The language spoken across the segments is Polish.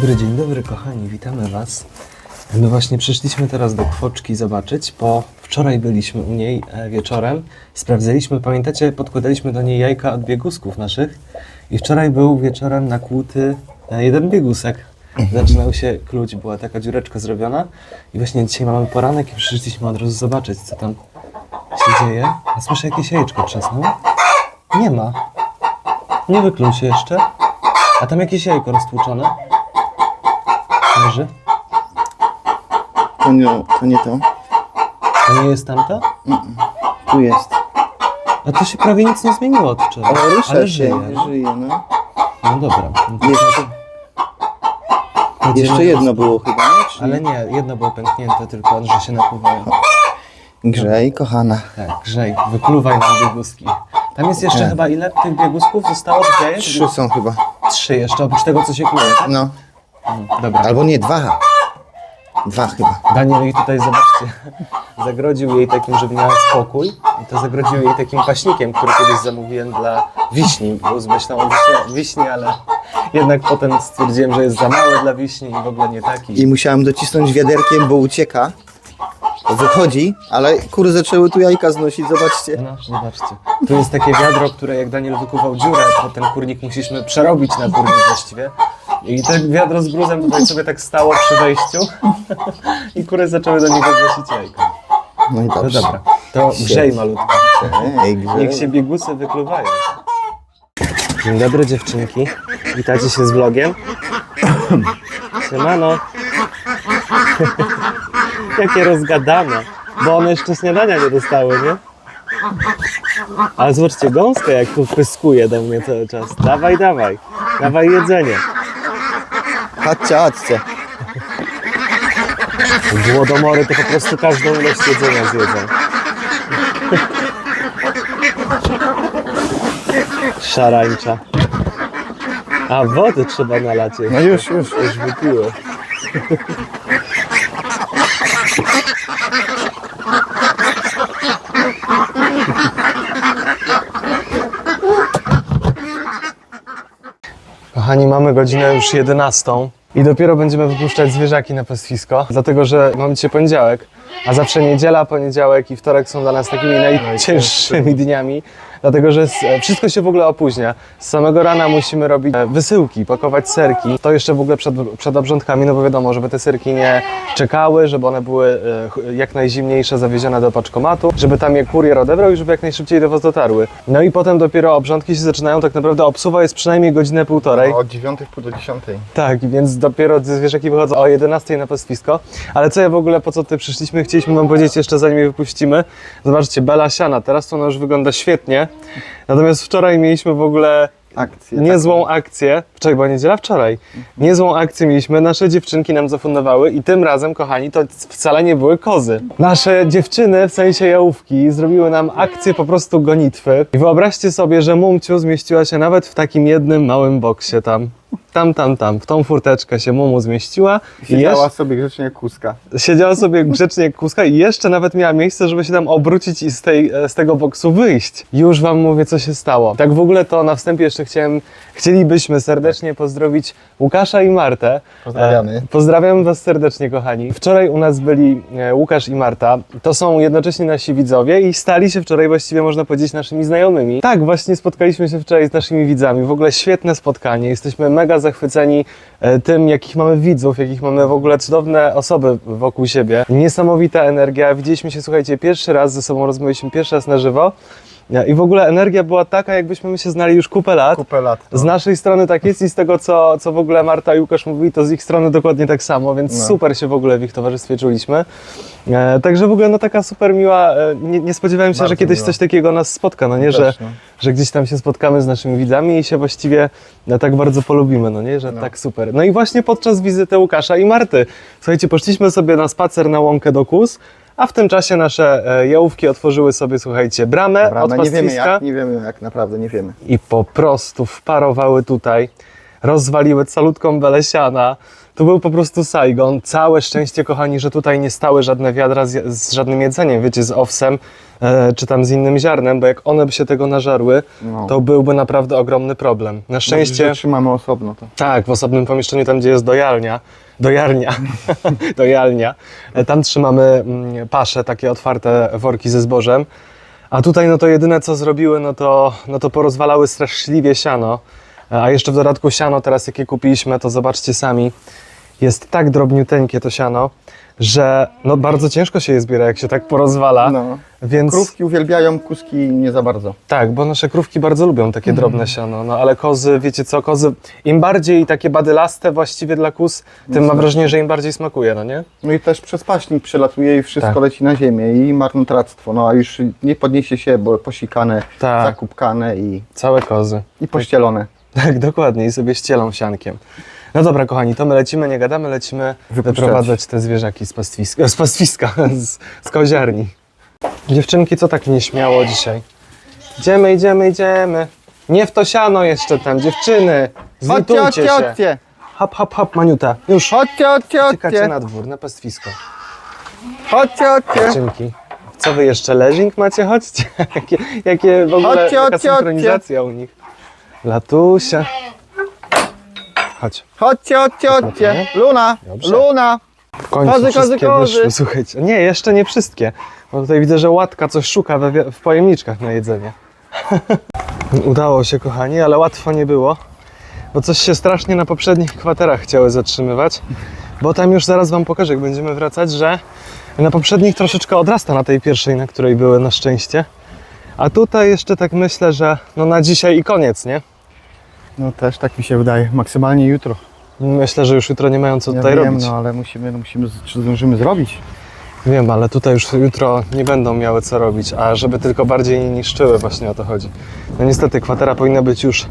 Dobry, dzień dobry kochani, witamy Was. My właśnie przyszliśmy teraz do Kwoczki zobaczyć, bo wczoraj byliśmy u niej e, wieczorem, sprawdzaliśmy, pamiętacie, podkładaliśmy do niej jajka od biegusków naszych i wczoraj był wieczorem nakłuty e, jeden biegusek. Zaczynał się kluć, była taka dziureczka zrobiona i właśnie dzisiaj mamy poranek i przyszliśmy od razu zobaczyć, co tam się dzieje. A słyszę jakieś jajeczko trzasnęło? Nie ma. Nie wykluł się jeszcze. A tam jakieś jajko roztłuczone. Leży. To nie, to nie to. To nie jest tamto? Tu jest. A to się prawie nic nie zmieniło od wczoraj. Ale rusza żyje. się, żyje, no. No dobra. No to Jeszcze, jeszcze jedno było chyba, nie? Czy... Ale nie, jedno było pęknięte, tylko że się napływają. Grzej, kochana. Tak, grzej, wykluwaj nam bieguski. Tam jest jeszcze Nie. chyba ile tych biegusków zostało? Trzy są chyba. Trzy jeszcze, oprócz tego co się kluje. tak? No. Dobra. Albo nie, dwa. Dwa chyba. Daniel jej tutaj, zobaczcie, zagrodził jej takim, żeby miała spokój. I to zagrodził jej takim paśnikiem, który kiedyś zamówiłem dla wiśni. Był z myślą o wiśnie, wiśni, ale jednak potem stwierdziłem, że jest za mały dla wiśni i w ogóle nie taki. I musiałem docisnąć wiaderkiem, bo ucieka. Wychodzi, ale kury zaczęły tu jajka znosić, zobaczcie. No, zobaczcie. Tu jest takie wiadro, które jak Daniel wykuwał dziurę, to ten kurnik musieliśmy przerobić na kurnik właściwie. I to wiadro z gruzem tutaj sobie tak stało przy wejściu i kury zaczęły do niego wnosić jajka. No i No dobrze. dobra, to grzej malutko. Ej. Niech się biegusy wykluwają. Dzień dobry dziewczynki. Witajcie się z vlogiem. Siemano. Jakie rozgadane. Bo one jeszcze śniadania nie dostały, nie? Ale zobaczcie, gąska jak tu pyskuje do mnie cały czas. Dawaj, dawaj. Dawaj jedzenie. Chodźcie, chodźcie. Głodomory to po prostu każdą ilość jedzenia zjedzą. Szarańcza. A wody trzeba nalać jeszcze. No już, już. Już wypiły. Kochani, mamy godzinę już 11 i dopiero będziemy wypuszczać zwierzaki na pastwisko, dlatego że mamy dzisiaj poniedziałek, a zawsze niedziela, poniedziałek i wtorek są dla nas takimi najcięższymi dniami, dlatego że s- wszystko się w ogóle opóźnia. Z samego rana musimy robić e, wysyłki, pakować serki. To jeszcze w ogóle przed, przed obrządkami, no bo wiadomo, żeby te serki nie czekały, żeby one były e, jak najzimniejsze, zawiezione do paczkomatu, żeby tam je kurier odebrał i żeby jak najszybciej do Was dotarły. No i potem dopiero obrządki się zaczynają, tak naprawdę obsuwa jest przynajmniej godzinę półtorej. Od dziewiątej pół do dziesiątej. Tak, więc dopiero zwierzaki wychodzą o 11 na pastwisko. Ale co ja w ogóle, po co tutaj przyszliśmy? Chcieliśmy wam powiedzieć jeszcze zanim je wypuścimy. Zobaczcie, Bela Siana, teraz to ona już wygląda świetnie. Natomiast wczoraj mieliśmy w ogóle Akcje. niezłą akcję. Wczoraj była niedziela? Wczoraj. Niezłą akcję mieliśmy. Nasze dziewczynki nam zafundowały i tym razem, kochani, to wcale nie były kozy. Nasze dziewczyny, w sensie jałówki, zrobiły nam akcję po prostu gonitwy. I wyobraźcie sobie, że Mumciu zmieściła się nawet w takim jednym małym boksie tam. Tam, tam, tam. W tą furteczkę się Mumu zmieściła. Siedziała sobie grzecznie kuska. Siedziała sobie grzecznie kuska i jeszcze nawet miała miejsce, żeby się tam obrócić i z, tej, e, z tego boksu wyjść. Już wam mówię, co się stało. Tak w ogóle to na wstępie jeszcze chciałem, chcielibyśmy serdecznie pozdrowić Łukasza i Martę. Pozdrawiamy. E, pozdrawiam was serdecznie, kochani. Wczoraj u nas byli e, Łukasz i Marta. To są jednocześnie nasi widzowie i stali się wczoraj właściwie, można powiedzieć, naszymi znajomymi. Tak, właśnie spotkaliśmy się wczoraj z naszymi widzami. W ogóle świetne spotkanie. Jesteśmy mega zachwyceni e, tym, jakich mamy widzów, jakich mamy w ogóle cudowne osoby wokół siebie. Niesamowita energia. Widzieliśmy się, słuchajcie, pierwszy raz ze sobą, rozmawialiśmy pierwszy raz na żywo. I w ogóle energia była taka, jakbyśmy my się znali już kupę lat. Kupę lat. Z naszej strony tak jest i z tego, co, co w ogóle Marta i Łukasz mówili, to z ich strony dokładnie tak samo, więc No. super się w ogóle w ich towarzystwie czuliśmy. E, także w ogóle no taka super miła, e, nie, nie spodziewałem się, Bardzo że kiedyś miła. coś takiego nas spotka, no nie, że, Też, no. że gdzieś tam się spotkamy z naszymi widzami i się właściwie no, tak bardzo polubimy, no nie, że No. tak super. No i właśnie podczas wizyty Łukasza i Marty, słuchajcie, poszliśmy sobie na spacer na łąkę do Kus, a w tym czasie nasze e, jałówki otworzyły sobie, słuchajcie, bramę, od Bramę. Nie wiemy jak, nie wiemy jak, naprawdę nie wiemy. i po prostu wparowały tutaj. rozwaliły calutką belę siana. To był po prostu Saigon. Całe szczęście, kochani, że tutaj nie stały żadne wiadra z, z żadnym jedzeniem, wiecie, z owsem e, czy tam z innym ziarnem, bo jak one by się tego nażarły, No. to byłby naprawdę ogromny problem. Na szczęście... Szczęście trzymamy osobno to. Tak, w osobnym pomieszczeniu, tam gdzie jest dojalnia, dojarnia, dojalnia, e, tam trzymamy mm, pasze, takie otwarte worki ze zbożem. A tutaj no to jedyne co zrobiły, no to, no to porozwalały straszliwie siano. E, A jeszcze w dodatku siano teraz jakie kupiliśmy, to zobaczcie sami, jest tak drobniuteńkie to siano, że no bardzo ciężko się je zbiera, jak się tak porozwala. No. Więc Krówki uwielbiają, kuski nie za bardzo. tak, bo nasze krówki bardzo lubią takie Mhm. drobne siano, no ale kozy, wiecie co, kozy, im bardziej takie badylaste właściwie dla kóz, tym mam wrażenie, że im bardziej smakuje, no nie? No i też przez paśnik przelatuje i wszystko Tak. leci na ziemię i marnotrawstwo. No a już nie podniesie się, bo posikane, Tak. zakupkane i, Całe kozy. i pościelone. Tak, dokładnie, i sobie ścielą siankiem. No dobra, kochani, to my lecimy, nie gadamy, lecimy Wypuszczać. wyprowadzać te zwierzaki z pastwiska, z, pastwiska, z, z koziarni. Dziewczynki, co tak nieśmiało dzisiaj? Idziemy, idziemy, idziemy. Nie w to siano jeszcze tam, dziewczyny, Chodźcie, zlitujcie chodźcie, się. chodźcie! Hop, hop, hop, Maniuta, już. Chodźcie, chodźcie, Tykacie chodźcie! na dwór, na pastwisko. Chodźcie, chodźcie! Dziewczynki. Co wy jeszcze leżing macie? Chodźcie. Jakie, jakie w ogóle Chodźcie, jaka chodźcie, synchronizacja u nich. Latusia. Chodź. Chodźcie, chodźcie, chodźcie! Luna! Dobrze. Luna! W końcu Kozy, kozy, wszystkie kozy. wyszły. Słuchajcie. Nie, jeszcze nie wszystkie. Bo tutaj widzę, że łatka coś szuka we, w pojemniczkach na jedzenie. Udało się, kochani, ale łatwo nie było. Bo coś się strasznie na poprzednich kwaterach chciały zatrzymywać. Bo tam już zaraz wam pokażę, jak będziemy wracać, że na poprzednich troszeczkę odrasta na tej pierwszej, na której były na szczęście. A tutaj jeszcze tak myślę, że no na dzisiaj i koniec, nie? No też tak mi się wydaje. Maksymalnie jutro. Myślę, że już jutro nie mają co Ja tutaj wiem, robić. no ale musimy, no musimy, czy zdążymy zrobić? Wiem, ale tutaj już jutro nie będą miały co robić, a żeby tylko bardziej nie niszczyły, właśnie o to chodzi. No niestety, kwatera powinna być już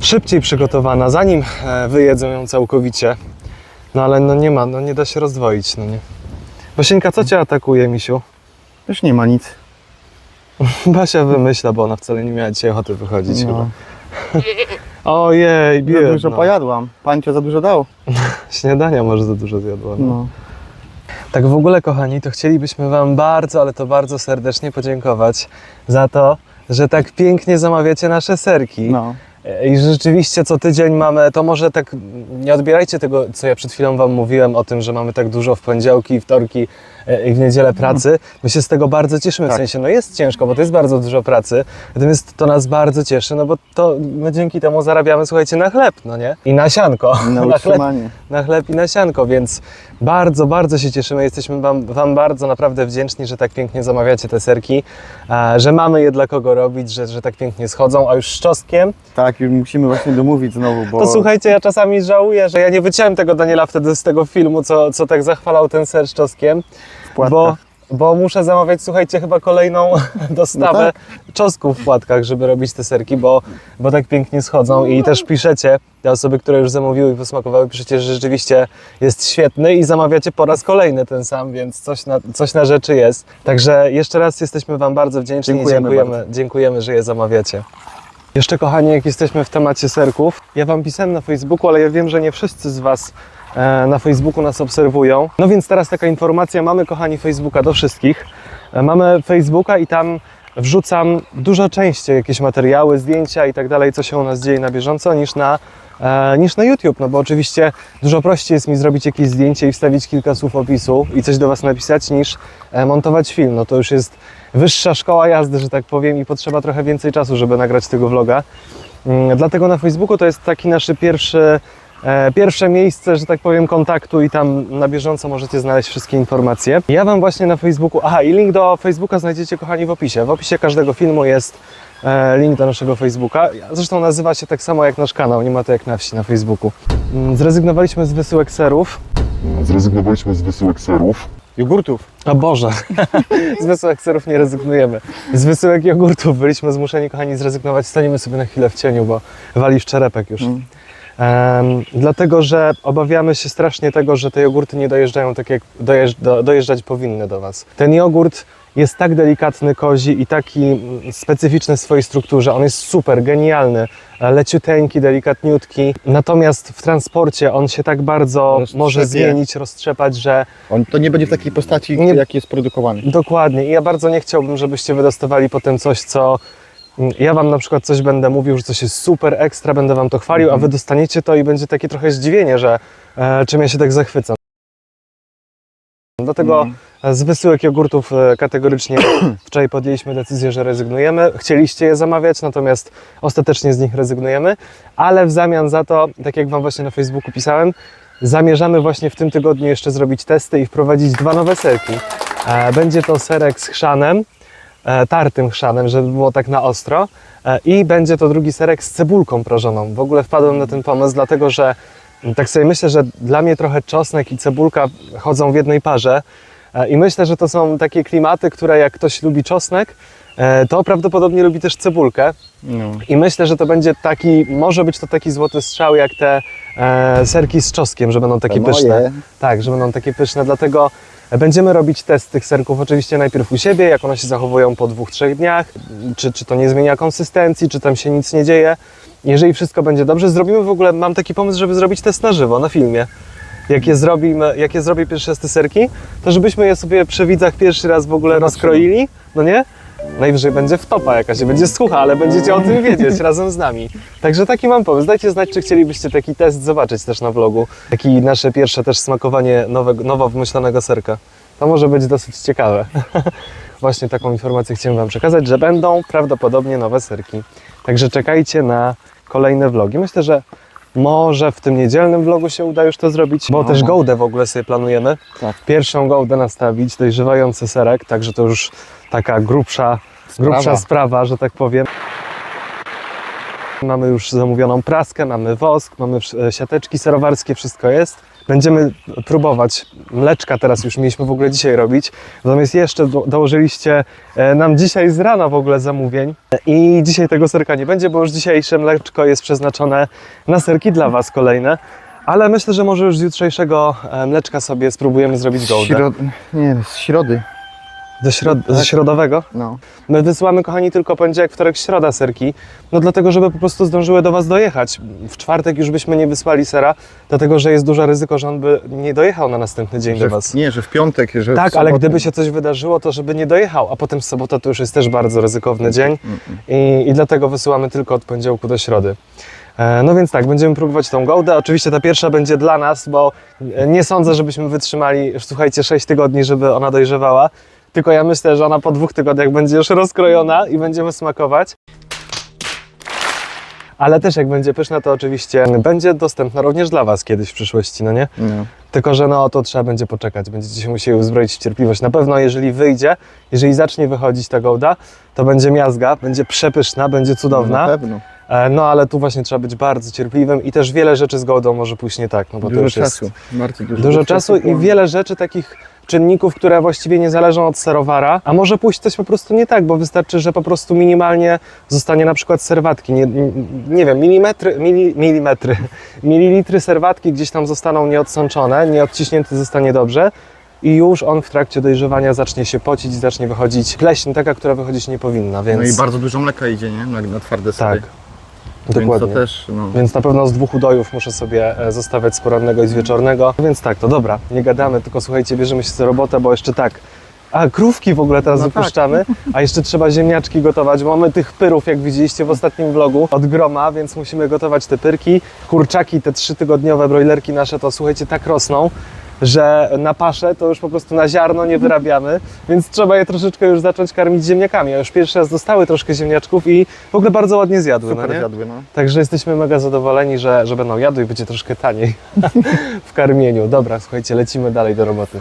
szybciej przygotowana, zanim e, wyjedzą ją całkowicie. No ale no nie ma, no nie da się rozdwoić, no nie. Bosieńka, co cię atakuje, misiu? Już nie ma nic. Basia wymyśla, bo ona wcale nie miała dzisiaj ochoty wychodzić No. chyba. Ojej, Za biedna. dużo pojadłam. Pancio za dużo dał. Śniadania może za dużo zjadła. No. No. Tak w ogóle, kochani, to chcielibyśmy Wam bardzo, ale to bardzo serdecznie podziękować za to, że tak pięknie zamawiacie nasze serki. no. I rzeczywiście co tydzień mamy, to może tak nie odbierajcie tego, co ja przed chwilą Wam mówiłem o tym, że mamy tak dużo w poniedziałki, wtorki e, i w niedzielę pracy. My się z tego bardzo cieszymy, w Tak. sensie no jest ciężko, bo to jest bardzo dużo pracy, natomiast to nas bardzo cieszy, no bo to my dzięki temu zarabiamy, słuchajcie, na chleb, no nie? I na sianko. Na chleb, utrzymanie. na chleb i na sianko, więc bardzo, bardzo się cieszymy. Jesteśmy wam, wam bardzo naprawdę wdzięczni, że tak pięknie zamawiacie te serki, e, że mamy je dla kogo robić, że, że tak pięknie schodzą, a już z czosnkiem, Tak, już musimy właśnie domówić znowu, bo... to słuchajcie, ja czasami żałuję, że ja nie wyciąłem tego Daniela wtedy z tego filmu, co, co tak zachwalał ten ser z czosnkiem, w. bo, bo muszę zamawiać, słuchajcie, chyba kolejną dostawę No tak. czosnków w płatkach, żeby robić te serki, bo, bo tak pięknie schodzą i też piszecie, te osoby, które już zamówiły i posmakowały, piszecie, że rzeczywiście jest świetny i zamawiacie po raz kolejny ten sam, więc coś na, coś na rzeczy jest. Także jeszcze raz jesteśmy Wam bardzo wdzięczni Dziękujemy i dziękujemy, dziękujemy, że je zamawiacie. Jeszcze kochani, jak jesteśmy w temacie serków, ja Wam pisałem na Facebooku, ale ja wiem, że nie wszyscy z Was na Facebooku nas obserwują. No więc teraz taka informacja, mamy kochani Facebooka do wszystkich. E, Mamy Facebooka i tam wrzucam dużo częściej jakieś materiały, zdjęcia i tak dalej, co się u nas dzieje na bieżąco, niż na, e, niż na YouTube. No bo oczywiście dużo prościej jest mi zrobić jakieś zdjęcie i wstawić kilka słów opisu i coś do Was napisać, niż e, montować film. No to już jest wyższa szkoła jazdy, że tak powiem, i potrzeba trochę więcej czasu, żeby nagrać tego vloga. Mm, Dlatego na Facebooku to jest taki nasz pierwszy, e, pierwsze miejsce, że tak powiem, kontaktu i tam na bieżąco możecie znaleźć wszystkie informacje. Ja Wam właśnie na Facebooku, aha i link do Facebooka znajdziecie kochani w opisie. W opisie każdego filmu jest e, link do naszego Facebooka. Zresztą nazywa się tak samo jak nasz kanał, nie ma to jak na wsi na Facebooku. Mm, Zrezygnowaliśmy z wysyłek serów. Zrezygnowaliśmy z wysyłek serów. Jogurtów. O Boże, z wysyłek serów nie rezygnujemy. Z wysyłek jogurtów byliśmy zmuszeni, kochani, zrezygnować. Staniemy sobie na chwilę w cieniu, bo wali w czerepek już. Mm. Dlatego, że obawiamy się strasznie tego, że te jogurty nie dojeżdżają tak, jak dojeżdż, do, dojeżdżać powinny do Was. Ten jogurt jest tak delikatny kozi i taki mm, specyficzny w swojej strukturze. On jest super, genialny, e, leciuteńki, delikatniutki. Natomiast w transporcie on się tak bardzo Roztrzepie. może zmienić, roztrzepać, że On to nie będzie w takiej postaci, Nie- jak jest produkowany. Dokładnie. I ja bardzo nie chciałbym, żebyście wy dostawali potem coś, co. Ja wam na przykład coś będę mówił, że coś jest super ekstra, będę wam to chwalił, a wy dostaniecie to i będzie takie trochę zdziwienie, że e, czym ja się tak zachwycam. Dlatego Mhm. z wysyłek jogurtów e, kategorycznie wczoraj podjęliśmy decyzję, że rezygnujemy. Chcieliście je zamawiać, natomiast ostatecznie z nich rezygnujemy, ale w zamian za to, tak jak Wam właśnie na Facebooku pisałem, zamierzamy właśnie w tym tygodniu jeszcze zrobić testy i wprowadzić dwa nowe serki. E, Będzie to serek z chrzanem, tartym chrzanem, żeby było tak na ostro e, i będzie to drugi serek z cebulką prażoną. W ogóle wpadłem na ten pomysł, dlatego że mm, tak sobie myślę, że dla mnie trochę czosnek i cebulka chodzą w jednej parze e, i myślę, że to są takie klimaty, które jak ktoś lubi czosnek, e, to prawdopodobnie lubi też cebulkę. No. I myślę, że to będzie taki, może być to taki złoty strzał jak te e, serki z czosnkiem, że będą takie pyszne. Tak, że będą takie pyszne, dlatego będziemy robić test tych serków oczywiście najpierw u siebie, jak one się zachowują po dwóch, trzech dniach, czy, czy to nie zmienia konsystencji, czy tam się nic nie dzieje. Jeżeli wszystko będzie dobrze, zrobimy w ogóle, mam taki pomysł, żeby zrobić test na żywo, na filmie. Jak je zrobimy, jak je zrobię pierwszy raz te serki, to żebyśmy je sobie przy widzach pierwszy raz w ogóle Zobaczymy. rozkroili, no nie? Najwyżej będzie wtopa jakaś, będzie skucha, ale będziecie o tym wiedzieć razem z nami. Także taki mam pomysł. Dajcie znać, czy chcielibyście taki test zobaczyć też na vlogu. Taki nasze pierwsze też smakowanie nowego, nowo wymyślonego serka. To może być dosyć ciekawe. Właśnie taką informację chciałem Wam przekazać, że będą prawdopodobnie nowe serki. Także czekajcie na kolejne vlogi. Myślę, że może w tym niedzielnym vlogu się uda już to zrobić, bo No, też gołdę w ogóle sobie planujemy. Tak. Pierwszą gołdę nastawić, dojrzewający serek, także to już taka grubsza, grubsza Sprawa. sprawa, że tak powiem. Mamy już zamówioną praskę, mamy wosk, mamy wsz- siateczki serowarskie, wszystko jest. Będziemy próbować. Mleczka teraz już mieliśmy w ogóle dzisiaj robić. Natomiast jeszcze do, dołożyliście e, nam dzisiaj z rana w ogóle zamówień. I dzisiaj tego serka nie będzie, bo już dzisiejsze mleczko jest przeznaczone na serki dla Was kolejne. Ale myślę, że może już z jutrzejszego e, mleczka sobie spróbujemy zrobić gołdę. Środ... Nie, z środy. Do środ ze środowego? No. My wysyłamy, kochani, tylko poniedziałek, wtorek, środa serki, no dlatego, żeby po prostu zdążyły do Was dojechać. W czwartek już byśmy nie wysłali sera, dlatego, że jest duże ryzyko, że on by nie dojechał na następny dzień Że do w, Was. nie, że w piątek, że w Tak, ale gdyby się coś wydarzyło, to żeby nie dojechał, a potem sobota to już jest też bardzo ryzykowny dzień Mm, i, i dlatego wysyłamy tylko od poniedziałku do środy. E, No więc tak, będziemy próbować tą gołdę. Oczywiście ta pierwsza będzie dla nas, bo e, nie sądzę, żebyśmy wytrzymali, słuchajcie, 6 tygodni, żeby ona dojrzewała. Tylko ja myślę, że ona po dwóch tygodniach będzie już rozkrojona i będziemy smakować. Ale też jak będzie pyszna, to oczywiście będzie dostępna również dla Was kiedyś w przyszłości, no nie? No. Tylko, że no to trzeba będzie poczekać. Będziecie się musieli uzbroić w cierpliwość. Na pewno, jeżeli wyjdzie, jeżeli zacznie wychodzić ta gołda, to będzie miazga, będzie przepyszna, będzie Na cudowna. pewno. E, No ale tu właśnie trzeba być bardzo cierpliwym i też wiele rzeczy z gołdą może pójść nie tak, no bo to Dużo już czasu. jest Bardzo dużo, dużo czasu i wiele rzeczy takich czynników, które właściwie nie zależą od serowara, a może pójść coś po prostu nie tak, bo wystarczy, że po prostu minimalnie zostanie na przykład serwatki, nie, nie, nie wiem, milimetry, mili, milimetry, mililitry serwatki gdzieś tam zostaną nieodsączone, nieodciśnięty zostanie dobrze i już on w trakcie dojrzewania zacznie się pocić, zacznie wychodzić pleśń taka, która wychodzić nie powinna, więc No i bardzo dużo mleka idzie, nie? Na, na twarde sery. tak, Więc dokładnie. to też, no. Więc na pewno z dwóch udojów muszę sobie e, zostawiać z porannego i z wieczornego. Więc tak, to dobra, nie gadamy, tylko słuchajcie, bierzemy się za robotę, bo jeszcze tak. A krówki w ogóle teraz No tak. wypuszczamy, a jeszcze trzeba ziemniaczki gotować, bo mamy tych pyrów, jak widzieliście w ostatnim vlogu, od groma, więc musimy gotować te pyrki. Kurczaki, te trzytygodniowe brojlerki nasze, to słuchajcie, tak rosną, że na paszę to już po prostu na ziarno nie wyrabiamy, więc trzeba je troszeczkę już zacząć karmić ziemniakami. A już pierwszy raz dostały troszkę ziemniaczków i w ogóle bardzo ładnie zjadły, Super no nie? zjadły, no. Także jesteśmy mega zadowoleni, że, że będą jadły i będzie troszkę taniej w karmieniu. Dobra, słuchajcie, lecimy dalej do roboty.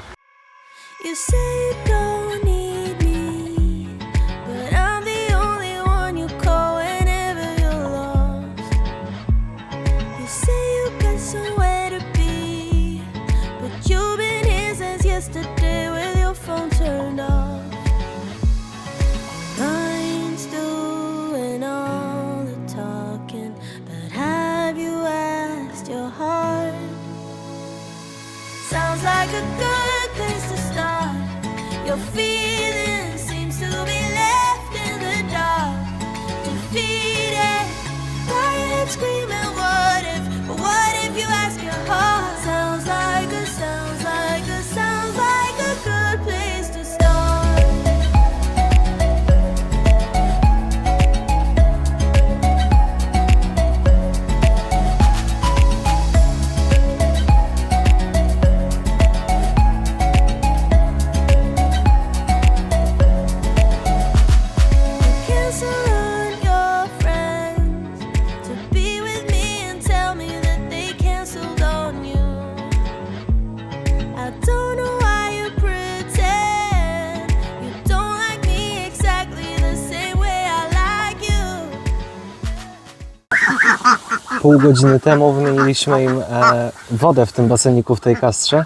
Pół godziny temu wymieniliśmy im e, wodę w tym baseniku w tej kastrze.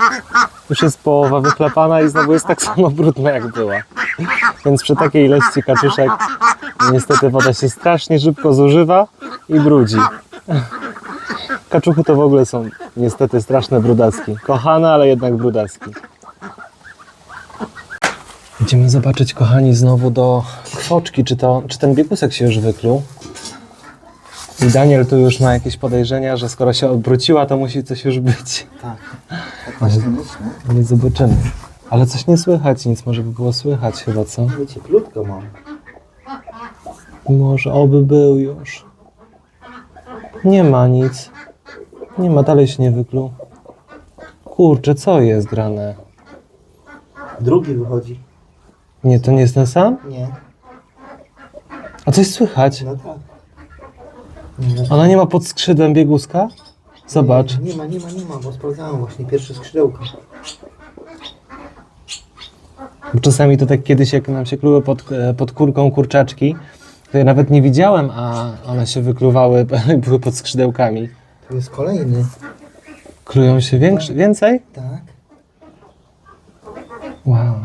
Już jest połowa wyklepana i znowu jest tak samo brudna jak była. Więc przy takiej ilości kaczuszek niestety woda się strasznie szybko zużywa i brudzi. Kaczuchy to w ogóle są niestety straszne brudaski. Kochane, ale jednak brudaski. Idziemy zobaczyć, kochani, znowu do kwoczki, czy, to, czy ten biegusek się już wykluł. I Daniel tu już ma jakieś podejrzenia, że skoro się obróciła, to musi coś już być. Tak. Tak właśnie myślę. Nie zobaczymy. Ale coś nie słychać, nic może by było słychać chyba, co? Ale cieplutko mam. Może oby był już. Nie ma nic. Nie ma, dalej się nie wykluł. Kurczę, co jest grane? Drugi wychodzi. Nie, to nie jest ten sam? Nie. A coś słychać? No tak. Ona nie ma pod skrzydłem bieguska? Zobacz. Nie ma, nie ma, nie ma, bo sprawdzałem właśnie pierwsze skrzydełko. Bo czasami to tak kiedyś, jak nam się kluły pod, e, pod kurką kurczaczki, to ja nawet nie widziałem, a one się wykluwały, były pod skrzydełkami. Tu jest kolejny. Klują się większy, więcej? Tak. Wow.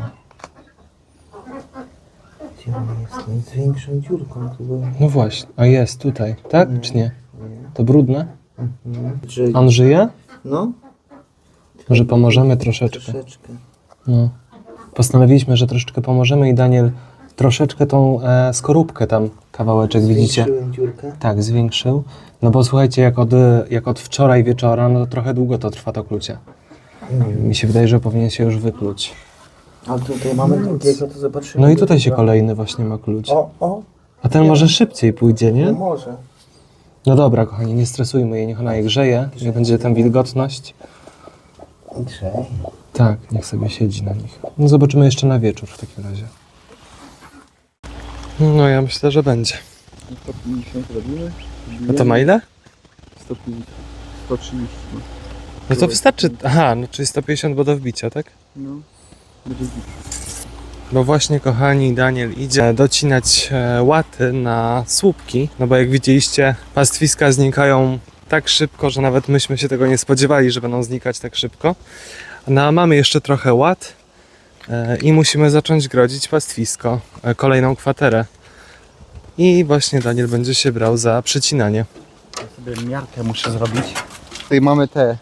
Gdzie on jest? No większą dziurką tu był. No właśnie, a jest tutaj, tak? Czy nie? To brudne? Czy... On żyje? No, Może pomożemy troszeczkę. troszeczkę. No. Postanowiliśmy, że troszeczkę pomożemy i Daniel troszeczkę tą e, skorupkę tam, kawałeczek, widzicie? Zwiększyłem dziurkę. Tak, zwiększył. No bo słuchajcie, jak od, jak od wczoraj wieczora, no trochę długo to trwa to klucie. Mi się wydaje, że powinien się już wykluć. Ale tutaj mamy drugiego, to zobaczymy. No i tutaj się kolejny właśnie ma klucz. O, o, A ten może szybciej pójdzie, no nie? może. No dobra, kochani, nie stresujmy jej, niech ona je grzeje, niech będzie tam wilgotność. I trzej. Tak, niech sobie siedzi na nich. No zobaczymy jeszcze na wieczór w takim razie. No ja myślę, że będzie. 150 robimy? A to ma ile? 150. 130. No. No to wystarczy. Aha, no czyli 150, bo do wbicia, tak? no. Bo właśnie, kochani, Daniel idzie docinać e, łaty na słupki, no bo jak widzieliście, pastwiska znikają tak szybko, że nawet myśmy się tego nie spodziewali, że będą znikać tak szybko. No a mamy jeszcze trochę łat e, i musimy zacząć grodzić pastwisko, e, kolejną kwaterę. I właśnie Daniel będzie się brał za przycinanie. sobie miarkę muszę zrobić. Tutaj mamy te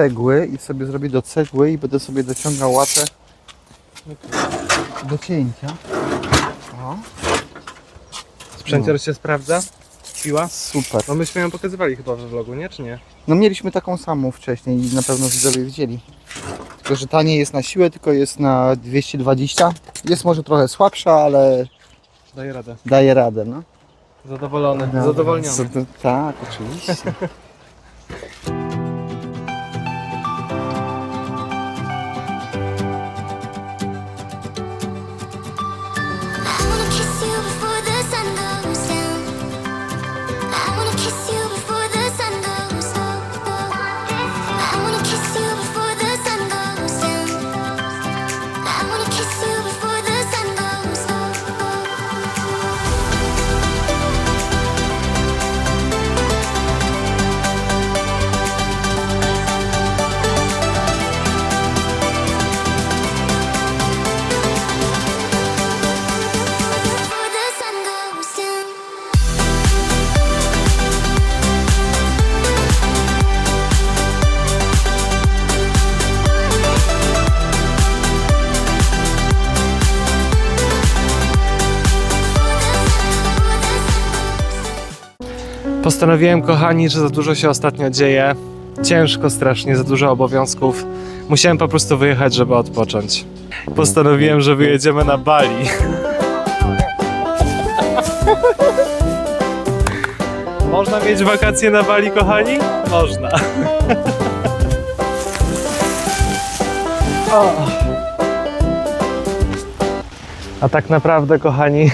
cegły i sobie zrobię do cegły i będę sobie dociągał łatę do cięcia. O, Sprzęcior się sprawdza? Siła? super. No myśmy ją pokazywali chyba we vlogu, nie? Czy nie? No mieliśmy taką samą wcześniej i na pewno widzowie widzieli. Tylko, że ta nie jest na siłę, tylko jest na 220. Jest może trochę słabsza, ale Daję radę. daje radę, no. Zadowolony, zadowolniony. Tak, oczywiście. Postanowiłem, kochani, że za dużo się ostatnio dzieje. Ciężko strasznie, za dużo obowiązków. Musiałem po prostu wyjechać, żeby odpocząć. Postanowiłem, że wyjedziemy na Bali. Można mieć wakacje na Bali, kochani? Można. A tak naprawdę, kochani,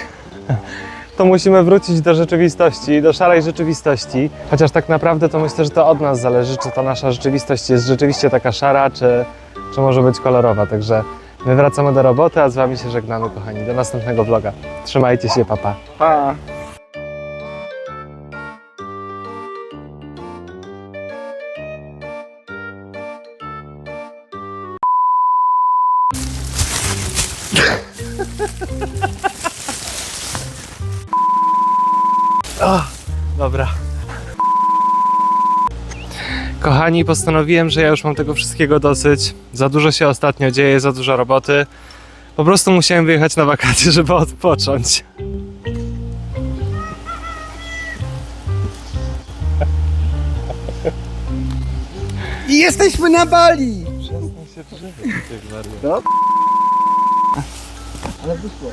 to musimy wrócić do rzeczywistości, do szarej rzeczywistości. Chociaż tak naprawdę to myślę, że to od nas zależy, czy ta nasza rzeczywistość jest rzeczywiście taka szara, czy, czy może być kolorowa. Także my wracamy do roboty, a z Wami się żegnamy, kochani. Do następnego vloga. Trzymajcie się, papa. Pa! Dobra. Kochani, postanowiłem, że ja już mam tego wszystkiego dosyć. Za dużo się ostatnio dzieje, za dużo roboty. Po prostu musiałem wyjechać na wakacje, żeby odpocząć. I jesteśmy na Bali! Przestań się drzewieć, ty Ale wyszło.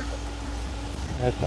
Eta.